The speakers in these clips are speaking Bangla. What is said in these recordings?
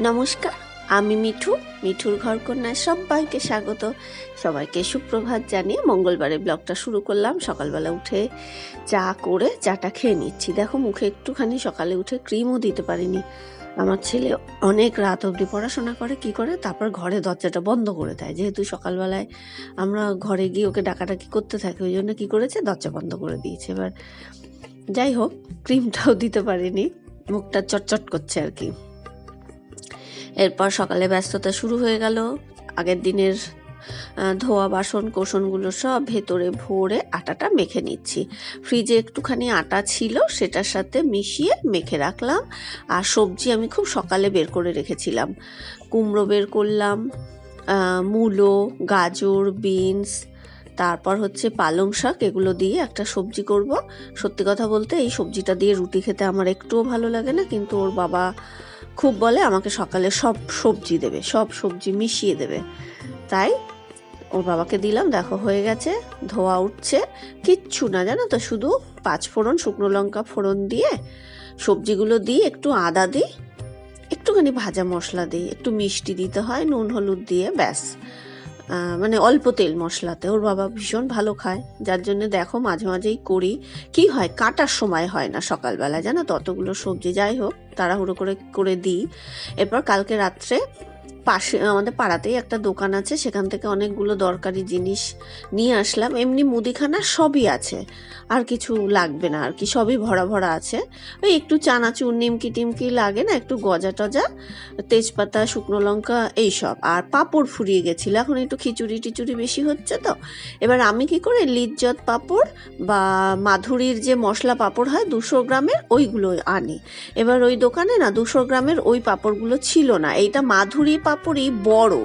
নমস্কার, আমি মিঠু, মিঠুর ঘর কন্যায় সবাইকে স্বাগত। সবাইকে সুপ্রভাত জানিয়ে মঙ্গলবারের ব্লগটা শুরু করলাম। সকালবেলা উঠে চা করে চাটা খেয়ে নিচ্ছি। দেখো, মুখে একটুখানি সকালে উঠে ক্রিমও দিতে পারিনি। আমার ছেলে অনেক রাত অবধি পড়াশোনা করে, কি করে? তারপর ঘরে দরজাটা বন্ধ করে দেয়। যেহেতু সকালবেলায় আমরা ঘরে গিয়ে ওকে ডাকাডাকি করতে থাকি, ওই জন্য কী করেছে? দরজা বন্ধ করে দিয়েছে। এবার যাই হোক ক্রিমটাও দিতে পারিনি। মুখটা চটচট করছে আর কি। এরপর সকালে ব্যস্ততা শুরু হয়ে গেল। আগের দিনের ধোয়া বাসন কোসনগুলো সব ভেতরে ভরে আটাটা মেখে নিচ্ছি। ফ্রিজে একটুখানি আটা ছিল, সেটার সাথে মিশিয়ে মেখে রাখলাম। আর সবজি আমি খুব সকালে বের করে রেখেছিলাম। কুমড়ো বের করলাম মূলো, গাজর, বিনস, তারপর হচ্ছে পালং শাক, এগুলো দিয়ে একটা সবজি করব। সত্যি কথা বলতে এই সবজিটা দিয়ে রুটি খেতে আমার একটুও ভালো লাগে না, কিন্তু ওর বাবা খুব বলে আমাকে সকালে সব সবজি দেবে, সব সবজি মিশিয়ে দেবে। তাই ওর বাবাকে দিলাম, দেখো হয়ে গেছে, ধোয়া উঠছে। কিচ্ছু না, জানো তো, শুধু পাঁচ ফোড়ন, শুকনো লঙ্কা ফোড়ন দিয়ে সবজিগুলো দিই, একটু আদা দিই, একটুখানি ভাজা মশলা দিই, একটু মিষ্টি দিতে হয়, নুন, হলুদ দিয়ে, ব্যাস। মানে অল্প তেল মশলাতে। ওর বাবা ভীষণ ভালো খায়। যার জন্য দেখো মাঝে মাঝেই করি। কি হয়, কাটার সময় হয় না সকালবেলা জানো ততগুলো সবজি যাই হোক, তাড়াহুড়ো করে করে দিই। এরপর কালকে রাত্রে পাশে আমাদের পাড়াতেই একটা দোকান আছে, সেখান থেকে অনেকগুলো দরকারি জিনিস নিয়ে আসলাম। এমনি মুদিখানা সবই আছে, আর কিছু লাগবে না, আর কি, সবই ভরা ভরা আছে। ওই একটু চানাচুর, নিমকি টিমকি লাগে না, একটু গজা টজা, তেজপাতা, শুকনো লঙ্কা এইসব আর পাঁপড় ফুরিয়ে গেছিল, এখন একটু খিচুড়ি টিচুড়ি বেশি হচ্ছে তো। এবার আমি কি করে লিজ্জত পাঁপড় বা মাধুরীর যে মশলা পাঁপড় হয় দুশো গ্রামের, ওইগুলো আনি। এবার ওই দোকানে না দুশো গ্রামের ওই পাঁপড়গুলো ছিল না, এইটা মাধুরী পাঁপড়ই বড়।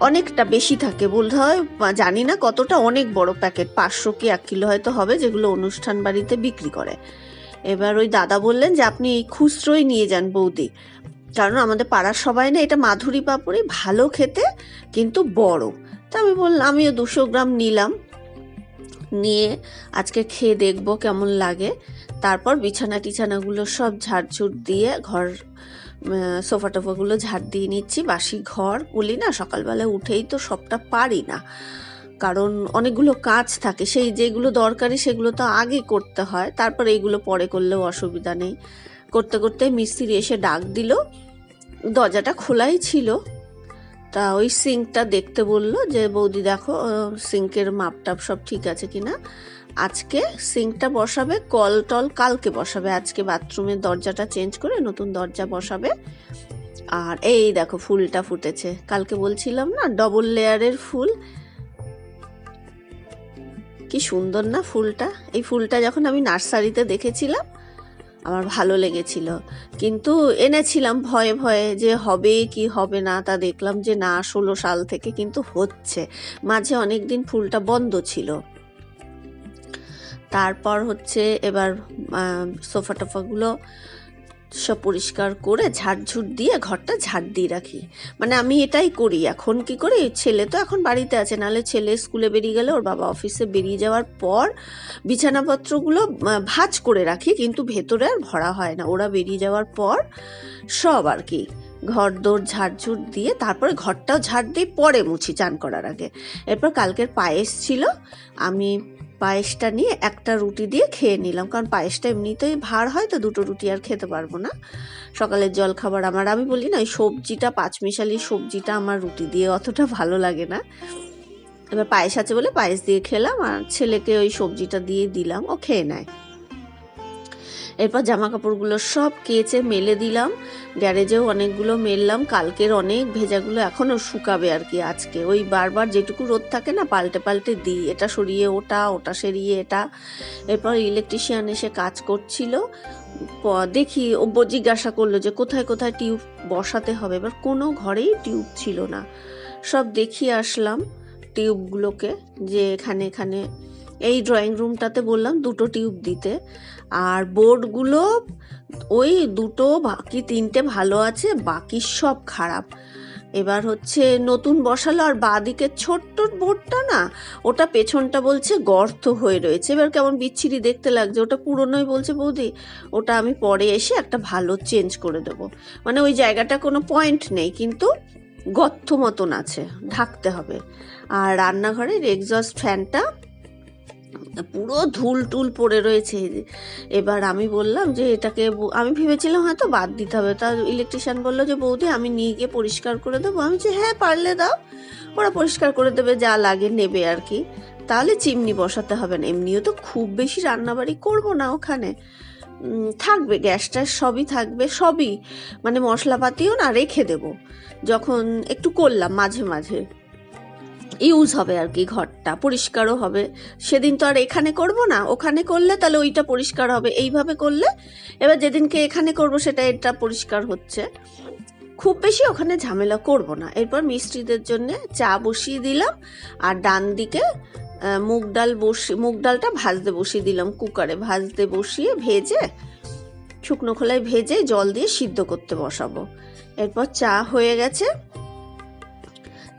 অনেকটা বেশি থাকে বলতে হয় জানি না কতটা, অনেক বড় প্যাকেট, পাঁচশো কি এক কিলো হয়তো হবে, যেগুলো অনুষ্ঠান বাড়িতে বিক্রি করে। এবার ওই দাদা বললেন যে, আপনি এই খুচরোই নিয়ে যান বৌদি। কারণ আমাদের পাড়ার সবাই না, এটা মাধুরী পাঁপড়ই ভালো খেতে কিন্তু বড়। তা আমি বললাম, আমিও দুশো গ্রাম নিলাম। নিয়ে আজকে খেয়ে দেখব কেমন লাগে। তারপর বিছানা টিছানাগুলো সব ঝাড়ঝুট দিয়ে ঘর সোফা টোফাগুলো ঝাড় দিয়ে নিচ্ছি। বাসি ঘর বলি না, সকালবেলা উঠেই তো সবটা পারি না। কারণ অনেকগুলো কাজ থাকে, সেই যেগুলো দরকারি সেগুলো তো আগে করতে হয়। তারপর এইগুলো পরে করলেও অসুবিধা নেই। করতে করতে মিস্ত্রি এসে ডাক দিল। দরজাটা খোলাই ছিল। তা ওই সিঙ্কটা দেখতে বলল যে, বৌদি দেখো সিঙ্কের মাপটাপ সব ঠিক আছে কিনা? আজকে সিঙ্কটা বসাবে, কল টল কালকে বসাবে। আজকে বাথরুমের দরজাটা চেঞ্জ করে নতুন দরজা বসাবে। আর এই দেখো ফুলটা ফুটেছে। কালকে বলছিলাম না ডবল লেয়ারের ফুল। কি সুন্দর না ফুলটা। এই ফুলটা যখন আমি নার্সারিতে দেখেছিলাম, আমার ভালো লেগেছিল। কিন্তু এনেছিলাম ভয়ে ভয়ে যে হবে কি হবে না, তা দেখলাম যে না, ষোলো সাল থেকে কিন্তু হচ্ছে। মাঝে অনেক দিন ফুলটা বন্ধ ছিল। তারপর হচ্ছে এবার সোফা টোফাগুলো সব পরিষ্কার করে ঝাড়ঝুট দিয়ে ঘরটা ঝাড় দিয়ে রাখি। মানে আমি এটাই করি। এখন কি করি? ছেলে তো এখন বাড়িতে আছে। নাহলে ছেলে স্কুলে বেরিয়ে গেলে ওর বাবা অফিসে বেরিয়ে যাওয়ার পর বিছানাপত্রগুলো ভাঁজ করে রাখি। কিন্তু ভেতরে আর ভরা হয় না। ওরা বেরিয়ে যাওয়ার পর সব আর কি ঘর দোর ঝাড়ঝুট দিয়ে তারপরে ঘরটাও ঝাড় দিয়ে পরে মুছি, চান করার আগে। এরপর কালকের পায়েস ছিল। আমি পায়েসটা নিয়ে একটা রুটি দিয়ে খেয়ে নিলাম। কারণ পায়েসটা এমনিতেই ভার হয়, তো দুটো রুটি আর খেতে পারব না। সকালের জল খাবার আমার, আমি বলি না, ওই সবজিটা, পাঁচমিশালি সবজিটা আমার রুটি দিয়ে অতটা ভালো লাগে না। এবার পায়েস আছে বলে পায়েস দিয়ে খেলাম, আর ছেলেকে ওই সবজিটা দিয়ে দিলাম, ও খেয়ে নেয়। এরপর জামা কাপড়গুলো সব কেচে মেলে দিলাম। গ্যারেজেও অনেকগুলো মেললাম। কালকের অনেক ভেজাগুলো এখনও শুকাবে আর কি আজকে। ওই বারবার যেটুকু রোদ থাকে না, পাল্টে পাল্টে দিই। এটা সরিয়ে ওটা ওটা সরিয়ে এটা। এরপর ইলেকট্রিশিয়ান এসে কাজ করছিল। দেখি ও জিজ্ঞাসা করল যে কোথায় কোথায় টিউব বসাতে হবে? এবার কোনো ঘরেই টিউব ছিল না। সব দেখিয়ে আসলাম টিউবগুলোকে, যে এখানে এখানে। এই ড্রয়িং রুমটাতে বললাম দুটো টিউব দিতে। আর বোর্ডগুলো ওই দুটো বাকি তিনটে ভালো আছে, বাকি সব খারাপ। এবার হচ্ছে নতুন বসালো, আর বাঁদিকের ছোট্ট বোর্ডটা না, ওটা পেছনটা বলছে গর্ত হয়ে রয়েছে। এবার কেমন বিচ্ছিরি দেখতে লাগছে, ওটা পুরনোই বলছে বৌদি, ওটা আমি পরে এসে একটা ভালো চেঞ্জ করে দেবো। মানে ওই জায়গাটা কোনো পয়েন্ট নেই, কিন্তু গর্ত মতন আছে, ঢাকতে হবে। আর রান্নাঘরের এক্সস্ট ফ্যানটা পুরো ধুল টুল পড়ে রয়েছে। এবার আমি বললাম যে এটাকে আমি ভেবেছিলাম হয়তো বাদ দিতে হবে। তা ইলেকট্রিশিয়ান বলল যে, বৌদি, আমি নিয়ে গিয়ে পরিষ্কার করে দেবো। আমি যে হ্যাঁ পারলে দাও। ওরা পরিষ্কার করে দেবে, যা লাগে নেবে আর কি। তাহলে চিমনি বসাতে হবে না। এমনিও তো খুব বেশি রান্নাবাড়ি করব না ওখানে। থাকবে, গ্যাস ট্যাস সবই থাকবে, সবই। মানে মশলাপাতিও না রেখে দেব। যখন একটু করলাম মাঝে মাঝে। ইউজ হবে আর কি ঘরটা, পরিষ্কারও হবে। সেদিন তো আর এখানে করব না, ওখানে করলে তাহলে ওইটা পরিষ্কার হবে, এইভাবে করলে এবার যেদিনকে এখানে করব সেটা এটা পরিষ্কার হচ্ছে। খুব বেশি ওখানে ঝামেলা করব না, এরপর মিস্ত্রিদের জন্য চা বসিয়ে দিলাম আর ডান দিকে মুগ ডাল বসি, মুগ ডালটা ভাজতে বসিয়ে দিলাম কুকারে, ভাজতে বসিয়ে ভেজে, শুকনো খোলায় ভেজে জল দিয়ে সিদ্ধ করতে বসাবো। এরপর চা হয়ে গেছে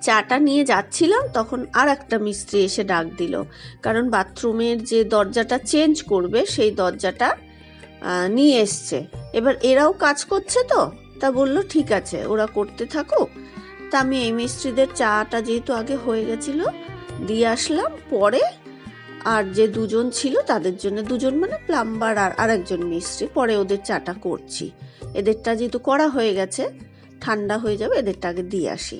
চাটা নিয়ে যাচ্ছিলাম, তখন আর একটা মিস্ত্রি এসে ডাক দিল। কারণ বাথরুমের যে দরজাটা চেঞ্জ করবে, সেই দরজাটা নিয়ে এসছে। এবার এরাও কাজ করছে তো? তা বলল, ঠিক আছে, ওরা করতে থাকুক। তা আমি এই মিস্ত্রিদের চাটা যেহেতু আগে হয়ে গেছিল, দিয়ে আসলাম। পরে আর যে দুজন ছিল, তাদের জন্য দুজন মানে প্লাম্বার আর আরেকজন মিস্ত্রি, পরে ওদের চাটা করছি। এদেরটা যেহেতু করা হয়ে গেছে, ঠান্ডা হয়ে যাবে, এদেরটা আগে দিয়ে আসি।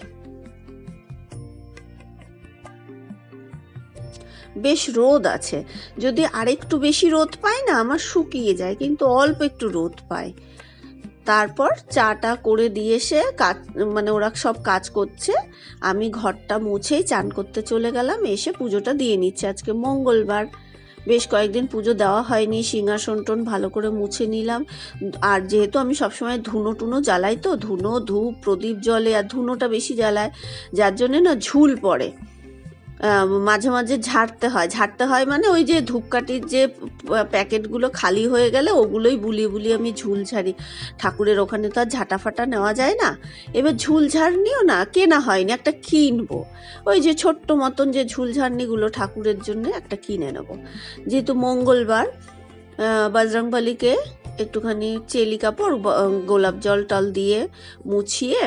বেশ রোদ আছে। যদি আরেকটু বেশি রোদ পাই না, আমার শুকিয়ে যায়, কিন্তু অল্প একটু রোদ পায়। তারপর চাটা করে দিয়ে এসে কাজ মানে ওরা সব কাজ করছে। আমি ঘরটা মুছেই চান করতে চলে গেলাম, এসে পুজোটা দিয়ে নিচ্ছে। আজকে মঙ্গলবার। বেশ কয়েকদিন পুজো দেওয়া হয়নি, সিংহাসন টন ভালো করে মুছে নিলাম। আর যেহেতু আমি সবসময় ধুনো টুনো জ্বালাই তো, ধুনো, ধূপ, প্রদীপ জলে, আর ধুনোটা বেশি জ্বালায়, যার জন্যে না ঝুল পড়ে। মাঝে মাঝে ঝাড়তে হয়। ঝাড়তে হয় মানে ওই যে ধূপকাঠির যে প্যাকেটগুলো খালি হয়ে গেলে ওগুলোই বুলিয়ে বুলিয়ে আমি ঝুল ঝাড়ি। ঠাকুরের ওখানে তো আর ঝাঁটা ফাটা নেওয়া যায় না। এবার ঝুল ঝাড়নিও না, কেনা হয়নি, একটা কিনবো। ওই যে ছোট্ট মতন যে ঝুল ঝাড়নিগুলো ঠাকুরের জন্য একটা কিনে নেব। যেহেতু মঙ্গলবার বজরংবলীকে একটুখানি চেলি কাপড় গোলাপ জল টল দিয়ে মুছিয়ে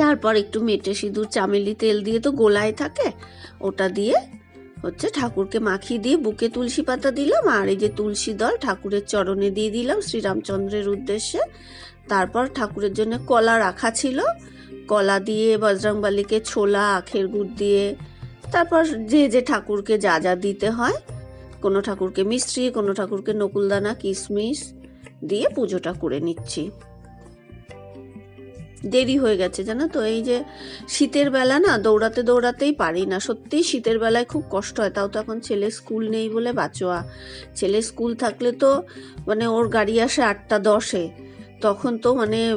তারপর একটু মেটে সিঁদুর, চামেলি তেল দিয়ে তো গোলায় থাকে, ওটা দিয়ে হচ্ছে ঠাকুরকে মাখিয়ে দিয়ে বুকে তুলসী পাতা দিলাম, আর এই যে তুলসী দল ঠাকুরের চরণে দিয়ে দিলাম শ্রীরামচন্দ্রের উদ্দেশ্যে। তারপর ঠাকুরের জন্য কলা রাখা ছিল, কলা দিয়ে বজরংবালিকে ছোলা, আখের গুড় দিয়ে, তারপর যে যে ঠাকুরকে যা যা দিতে হয়, কোনো ঠাকুরকে মিষ্টি, কোনো ঠাকুরকে নকুলদানা, কিশমিশ দিয়ে পুজোটা করে নিচ্ছি। দেরি হয়ে গেছে, জানো তো? এই যে শীতের বেলা না, দৌড়াতে দৌড়াতেই পারি না। সত্যিই শীতের বেলায় খুব কষ্ট হয়, তাও তো এখন ছেলে স্কুল নেই বলে বাঁচোয়া। ছেলে স্কুল থাকলে তো মানে ওর গাড়ি আসে আটটা দশে। তখন তো মানে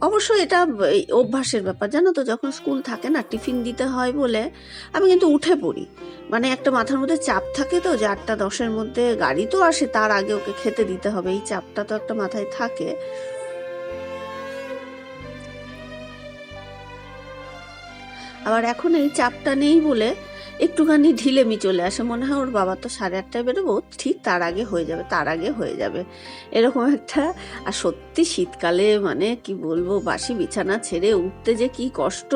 অবশ্য এটা অভ্যাসের ব্যাপার, জানো তো? যখন স্কুল থাকে না, টিফিন দিতে হয় বলে আমি কিন্তু উঠে পড়ি। মানে একটা মাথার মধ্যে চাপ থাকে তো যে আটটা দশের মধ্যে গাড়ি তো আসে, তার আগে ওকে খেতে দিতে হবে। এই চাপটা তো একটা মাথায় থাকে। আবার এখন এই চাপটা নেই বলে একটুখানি ঢিলেমি চলে আসে। মনে হয় ওর বাবা তো সাড়ে আটটায় বেরোবো, ঠিক তার আগে হয়ে যাবে, তার আগে হয়ে যাবে। এরকম একটা, আর সত্যি শীতকালে মানে কি বলব, বাসি বিছানা ছেড়ে উঠতে যে কি কষ্ট।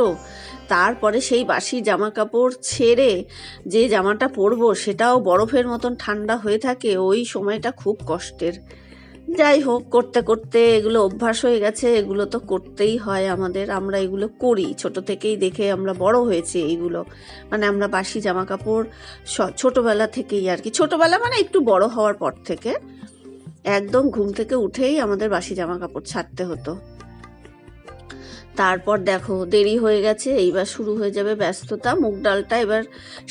তারপরে সেই বাসি জামা কাপড় ছেড়ে যে জামাটা পরবো, সেটাও বরফের মতন ঠান্ডা হয়ে থাকে, ওই সময়টা খুব কষ্টের। যাই হোক, করতে করতে এগুলো অভ্যাস হয়ে গেছে। এগুলো তো করতেই হয় আমাদের। আমরা এগুলো করি। ছোট থেকেই দেখে আমরা বড় হয়েছি এইগুলো। মানে আমরা বাসি জামা কাপড় ছোটবেলা থেকেই আর কি। ছোটোবেলা মানে একটু বড় হওয়ার পর থেকে একদম ঘুম থেকে উঠেই আমাদের বাসি জামা কাপড় ছাড়তে হতো। তারপর দেখো, দেরি হয়ে গেছে, এইবার শুরু হয়ে যাবে ব্যস্ততা। মুগ ডালটা এবার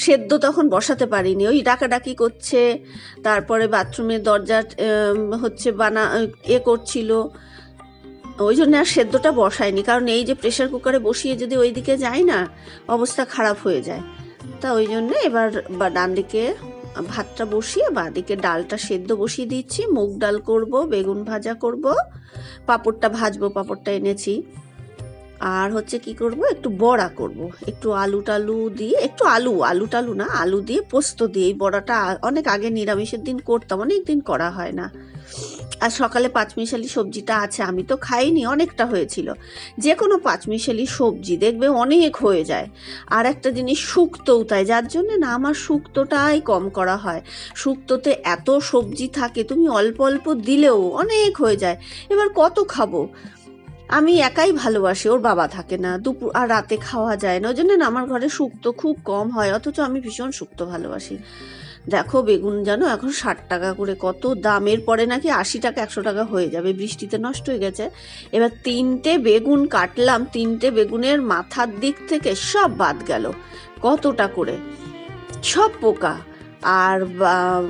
সেদ্ধ তখন বসাতে পারিনি। ওই ডাকাডাকি করছে, তারপরে বাথরুমের দরজা হচ্ছে বানা, এ করছিল। ওই জন্য আর সেদ্ধটা বসায়নি, কারণ এই যে প্রেশার কুকারে বসিয়ে যদি ওই দিকে যাই না, অবস্থা খারাপ হয়ে যায়। তা ওই জন্য এবার ডান দিকে ভাতটা বসিয়ে বা দিকে ডালটা সেদ্ধ বসিয়ে দিচ্ছি। মুগ ডাল করব, বেগুন ভাজা করব, পাঁপড়টা ভাজবো, পাঁপড়টা এনেছি। আর হচ্ছে কি করব? একটু বড়া করব। একটু আলু টালু দিয়ে, একটু আলু আলু টালু না, আলু দিয়ে পোস্ত দিয়ে। এই বড়াটা অনেক আগে নিরামিষের দিন করতাম অনেক দিন করা হয় না। আর সকালে পাঁচমিশালি সবজিটা আছে, আমি তো খাইনি, অনেকটা হয়েছিল। যে কোনো পাঁচমিশালি সবজি দেখবে অনেক হয়ে যায়। আর একটা জিনিস শুক্তও তাই, যার জন্য না আমার শুক্তটাই কম করা হয়। শুক্তোতে এত সবজি থাকে, তুমি অল্প অল্প দিলেও অনেক হয়ে যায়। এবার কত খাব? আমি একাই ভালোবাসি, ওর বাবা থাকে না, দুপুর আর রাতে খাওয়া যায় না ওই জন্য না, আমার ঘরে শুক্তো খুব কম হয়, অথচ আমি ভীষণ শুক্তো ভালোবাসি। দেখো বেগুন, জানো, এখন ষাট টাকা করে কত দামের পরে নাকি আশি টাকা, একশো টাকা হয়ে যাবে, বৃষ্টিতে নষ্ট হয়ে গেছে। এবার তিনটে বেগুন কাটলাম, তিনটে বেগুনের মাথার দিক থেকে সব বাদ গেল, কতটা করে? সব পোকা, আর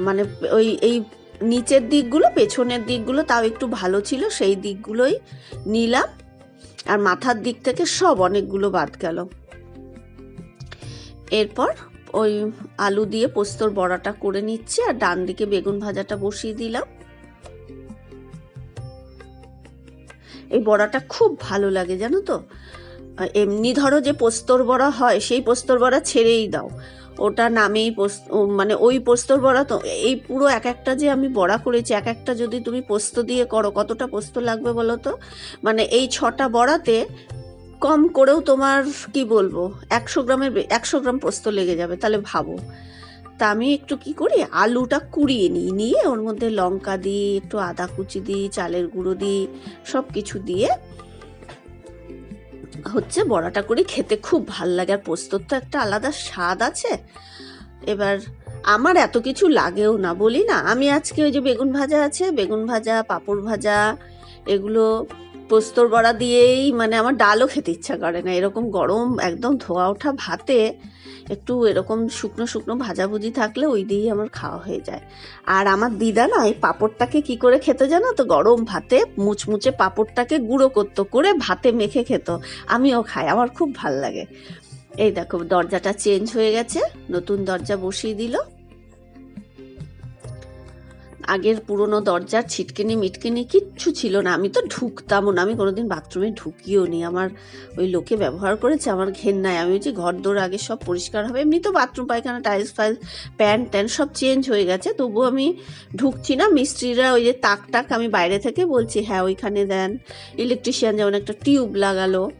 মানে ওই, এই নিচের দিকগুলো, পেছনের দিকগুলো তাও একটু ভালো ছিল, সেই দিকগুলোই নিলাম। আর মাথার দিক থেকে সব অনেকগুলো বাদ গেল। এরপর ওই আলু দিয়ে পোস্তর বড়াটা করে নিচ্ছি আর ডান দিকে বেগুন ভাজাটা বসিয়ে দিলাম। এই বড়াটা খুব ভালো লাগে জানো তো? এমনি ধরো যে পোস্তর বড়া হয়, সেই পোস্তর বড়া ছেড়েই দাও। ওটা নামেই পোস্ত মানে ওই পোস্তর বড়া তো, এই পুরো এক একটা যে আমি বড়া করেছি, এক একটা যদি তুমি পোস্ত দিয়ে করো, কতটা পোস্ত লাগবে বলো তো? মানে এই ছটা বড়াতে কম করেও তোমার কি বলব, একশো গ্রামের একশো গ্রাম পোস্ত লেগে যাবে, তাহলে ভাবো। তা আমি একটু কি করি, আলুটা কুড়িয়ে নিই, নিয়ে ওর মধ্যে লঙ্কা দিই, একটু আদা কুচি দিই, চালের গুঁড়ো দিই সব কিছু দিয়ে হচ্ছে বড়াটা করি খেতে খুব ভালো লাগে, আর পোস্তর তো একটা আলাদা স্বাদ আছে। এবার আমার এত কিছু লাগেও না, বলি না। আমি আজকে ওই যে বেগুন ভাজা আছে, বেগুন ভাজা, পাঁপড় ভাজা, এগুলো পোস্তর বড়া দিয়েই মানে আমার ডালও খেতে ইচ্ছা করে না। এরকম গরম একদম ধোয়া ওঠা ভাতে একটু এরকম শুকনো শুকনো ভাজাভুজি থাকলে ওই দিয়েই আমার খাওয়া হয়ে যায়। আর আমার দিদা না এই পাঁপড়টাকে কি করে খেতে জানো তো? গরম ভাতে মুচমুচে পাঁপড়টাকে গুঁড়ো করতো, করে ভাতে মেখে খেত। আমিও খাই, আমার খুব ভালো লাগে। এই দেখো, দরজাটা চেঞ্জ হয়ে গেছে, নতুন দরজা বসিয়ে দিল। আগের পুরনো দরজার ছিটকিনি মিটকিনি কিচ্ছু ছিল না। আমি তো ঢুকতামও না। আমি কোনোদিন বাথরুমে ঢুকিও নি। আমার ওই লোকে ব্যবহার করেছে, আমার ঘেন্নায়। আমি বলছি, ঘর দৌড় আগে সব পরিষ্কার হবে। এমনি তো বাথরুম, পায়খানা, টাইলস, ফাইলস, প্যান্ট ট্যান্ট সব চেঞ্জ হয়ে গেছে। তবুও আমি ঢুকছি না। মিস্ত্রিরা ওই যে তাক টাক আমি বাইরে থেকে বলছি হ্যাঁ ওইখানে দেন। ইলেকট্রিশিয়ান যেমন একটা টিউব লাগালো,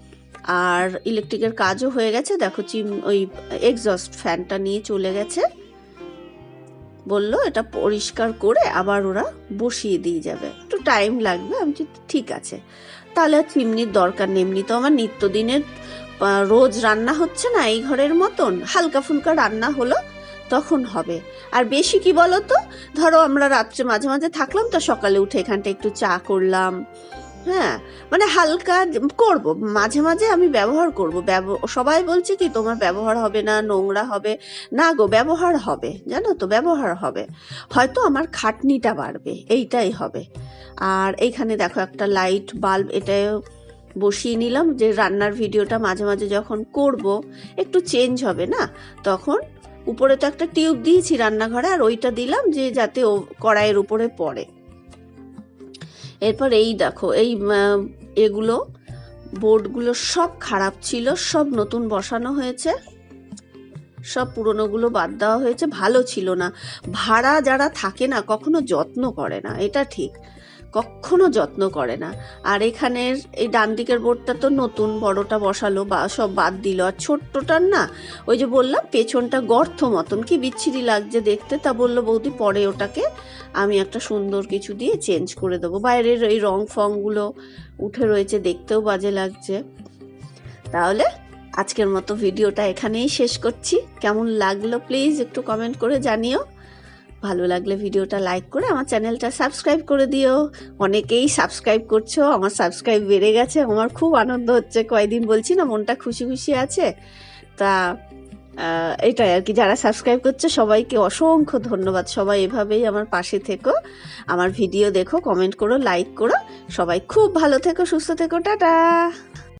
আর ইলেকট্রিকের কাজও হয়ে গেছে। দেখো, চিম ওই এক্সস্ট ফ্যানটা নিয়ে চলে গেছে। বলল, এটা পরিষ্কার করে আবার ওরা বসিয়ে দিয়ে যাবে। একটু টাইম লাগবে? আমি ঠিক আছে। তাহলে চিমনির দরকার নেই। এমনি তো আমার নিত্যদিনের রোজ রান্না হচ্ছে না এই ঘরের মতন। হালকা ফুলকা রান্না হলো, তখন হবে। আর বেশি কি বলো তো ধরো আমরা রাত্রে মাঝে মাঝে থাকলাম তো সকালে উঠে এখানটা একটু চা করলাম। হ্যাঁ মানে হালকা করব। মাঝে মাঝে আমি ব্যবহার করব। সবাই বলছে কি, তোমার ব্যবহার হবে না, নোংরা হবে। না গো, ব্যবহার হবে, জানো তো, ব্যবহার হবে। হয়তো আমার খাটনিটা বাড়বে, এইটাই হবে। আর এইখানে দেখো একটা লাইট বাল্ব এটাও বসিয়ে নিলাম যে রান্নার ভিডিওটা মাঝে মাঝে যখন করব, একটু চেঞ্জ হবে না? তখন উপরে তো একটা টিউব দিয়েছি রান্নাঘরে, আর ওইটা দিলাম যে যাতে ও কড়াইয়ের উপরে পড়ে। এরপর এই দেখো, এই এগুলো, বোর্ডগুলো সব খারাপ ছিল, সব নতুন বসানো হয়েছে। সব পুরনোগুলো বাদ দেওয়া হয়েছে, ভালো ছিল না। ভাড়া যারা থাকে না, কখনো যত্ন করে না, এটা ঠিক। কখনো যত্ন করে না। আর এখানের এই ডান দিকের বোর্ডটা তো নতুন, বড়টা বসালো, বা সব বাদ দিল। আর ছোট্টটার না, ওই যে বললাম, পেছনটা গর্ত মতন। কি বিচ্ছিরি লাগছে দেখতে, তা বলল, বৌদি, পরে ওটাকে আমি একটা সুন্দর কিছু দিয়ে চেঞ্জ করে দেবো। বাইরের এই রং ফংগুলো উঠে রয়েছে, দেখতেও বাজে লাগছে। তাহলে আজকের মতো ভিডিওটা এখানেই শেষ করছি। কেমন লাগল প্লিজ একটু কমেন্ট করে জানিও। ভালো লাগলে ভিডিওটা লাইক করে আমার চ্যানেলটা সাবস্ক্রাইব করে দিও। অনেকেই সাবস্ক্রাইব করছ, আমার সাবস্ক্রাইব বেড়ে গেছে, আমার খুব আনন্দ হচ্ছে। কয়দিন বলছি না, মনটা খুশি খুশি আছে। তা এটাই আর কি, যারা সাবস্ক্রাইব করছে, সবাইকে অসংখ্য ধন্যবাদ। সবাই এভাবেই আমার পাশে থেকো। আমার ভিডিও দেখো কমেন্ট করো লাইক করো। সবাই খুব ভালো থেকো, সুস্থ থেকো, টাটা!